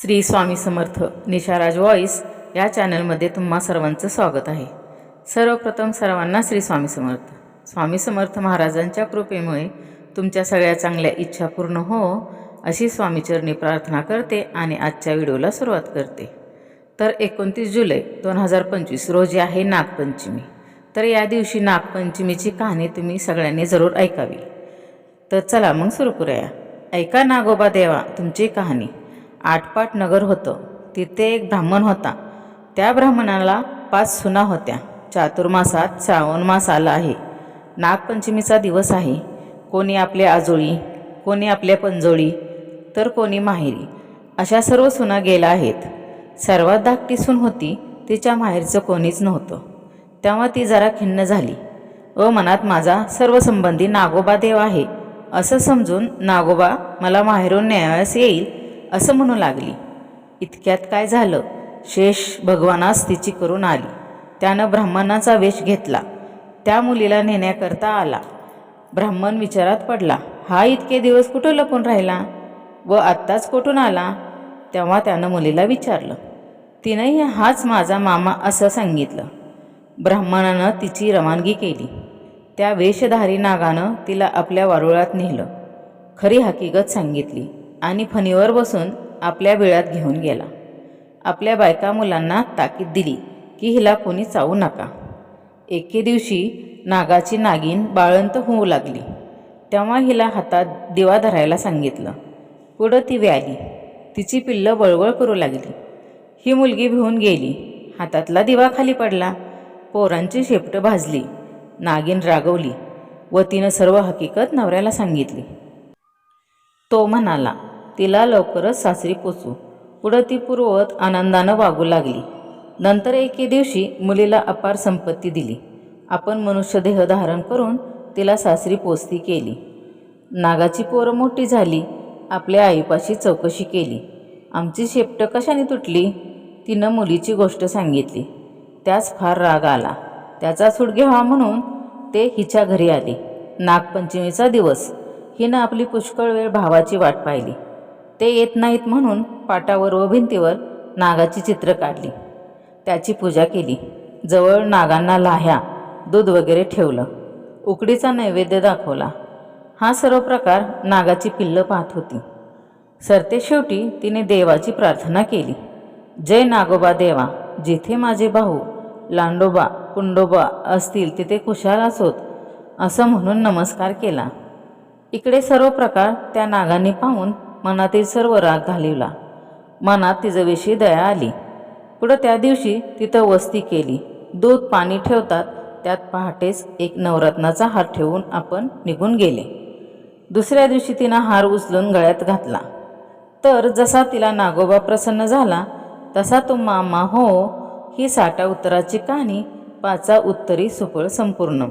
Shri Swami Samarth निशाराज voice या चॅनलमध्ये तुम्हा सर्वांचं स्वागत आहे. सर्वप्रथम सर्वांना श्री स्वामी समर्थ. स्वामी समर्थ महाराजांच्या कृपेमुळे तुमच्या सगळ्या चांगल्या इच्छा पूर्ण हो अशी स्वामीचरणी प्रार्थना करते आणि आजच्या व्हिडिओला सुरुवात करते. तर एकोणतीस जुलै दोन हजार पंचवीस रोजी आहे नागपंचमी. तर या दिवशी नागपंचमीची कहाणी तुम्ही सगळ्यांनी जरूर ऐकावी. तर चला मग सुरू करूया. ऐका नागोबा देवा तुमची कहाणी. आटपाट नगर होतं. तिथे एक ब्राह्मण होता. त्या ब्राह्मणाला पाच सुना होत्या. चातुर्मासात श्रावण मास आला आहे. नागपंचमीचा दिवस आहे. कोणी आपल्या आजोळी कोणी आपल्या पंजोळी तर कोणी माहेरी. अशा सर्व सुना गेल्या आहेत. सर्वात धाकटी सून होती तिच्या माहेरचं कोणीच नव्हतं. तेव्हा ती जरा खिन्न झाली. व मनात माझा सर्व संबंधी नागोबा देव आहे. असं समजून नागोबा मला माहेरून न्यायास येईल असं म्हणू लागली. इतक्यात काय झालं? शेष भगवानास तिची करून आली. त्यानं ब्राह्मणाचा वेश घेतला. त्या मुलीला नेण्याकरता आला. ब्राह्मण विचारात पडला हा इतके दिवस कुठं लपून राहिला? व आत्ताच कुठून आला? तेव्हा त्यानं मुलीला विचारलं. तिनंही हाच माझा मामा असं सांगितलं. ब्राह्मणानं तिची रवानगी केली. त्या वेशधारी नागानं तिला आपल्या वारुळात नेलं. खरी हकीकत सांगितली. आणि फणीवर बसून आपल्या बिळात घेऊन गेला. आपल्या बायका मुलांना ताकीद दिली की हिला कोणी चावू नका. एके दिवशी नागाची नागिन बाळंत होऊ लागली. तेव्हा हिला हातात दिवा धरायला सांगितलं. पुढं ती व्याली. तिची पिल्लं बळबळ करू लागली. ही मुलगी भिवून गेली. हातातला दिवा खाली पडला. पोरांची शेपटं भाजली. नागिन रागवली. व तिनं सर्व हकीकत नवऱ्याला सांगितली. तो म्हणाला तिला लवकरच सासरी पोचू. पुढं ती पूर्ववत आनंदानं वागू लागली. नंतर एके दिवशी मुलीला अपार संपत्ती दिली. आपण मनुष्यदेह धारण करून तिला सासरी पोचती केली. नागाची पोरं मोठी झाली. आपल्या आईपाशी चौकशी केली. आमची शेपटं कशाने तुटली? तिनं मुलीची गोष्ट सांगितली. त्याच फार राग आला. त्याचा सूट घ्यावा म्हणून ते हिच्या घरी आले. नागपंचमीचा दिवस. हिनं आपली पुष्कळ वेळ भावाची वाट पाहिली. ते येत नाहीत म्हणून पाटावर व भिंतीवर नागाची चित्र काढली. त्याची पूजा केली. जवळ नागांना लाह्या दूध वगैरे ठेवलं. उकडीचा नैवेद्य दाखवला. हा सर्व प्रकार नागाची पिल्लं पाहत होती. सरते शेवटी तिने देवाची प्रार्थना केली. जय नागोबा देवा जिथे माझे भाऊ लांडोबा कुंडोबा असतील तिथे कुशाल असोत असं म्हणून नमस्कार केला. इकडे सर्व प्रकार त्या नागांनी पाहून मनातील सर्व राग घालिवला. मनात तिच्याविषयी दया आली. पुढं त्या दिवशी तिथं वस्ती केली. दूध पाणी ठेवतात त्यात पहाटेच एक नवरत्नाचा हार ठेवून आपण निघून गेले. दुसऱ्या दिवशी तिनं हार उचलून गळ्यात घातला. तर जसा तिला नागोबा प्रसन्न झाला तसा तो मामा हो ही साठा उत्तराची कहाणी पाचा उत्तरी सुफळ संपूर्ण.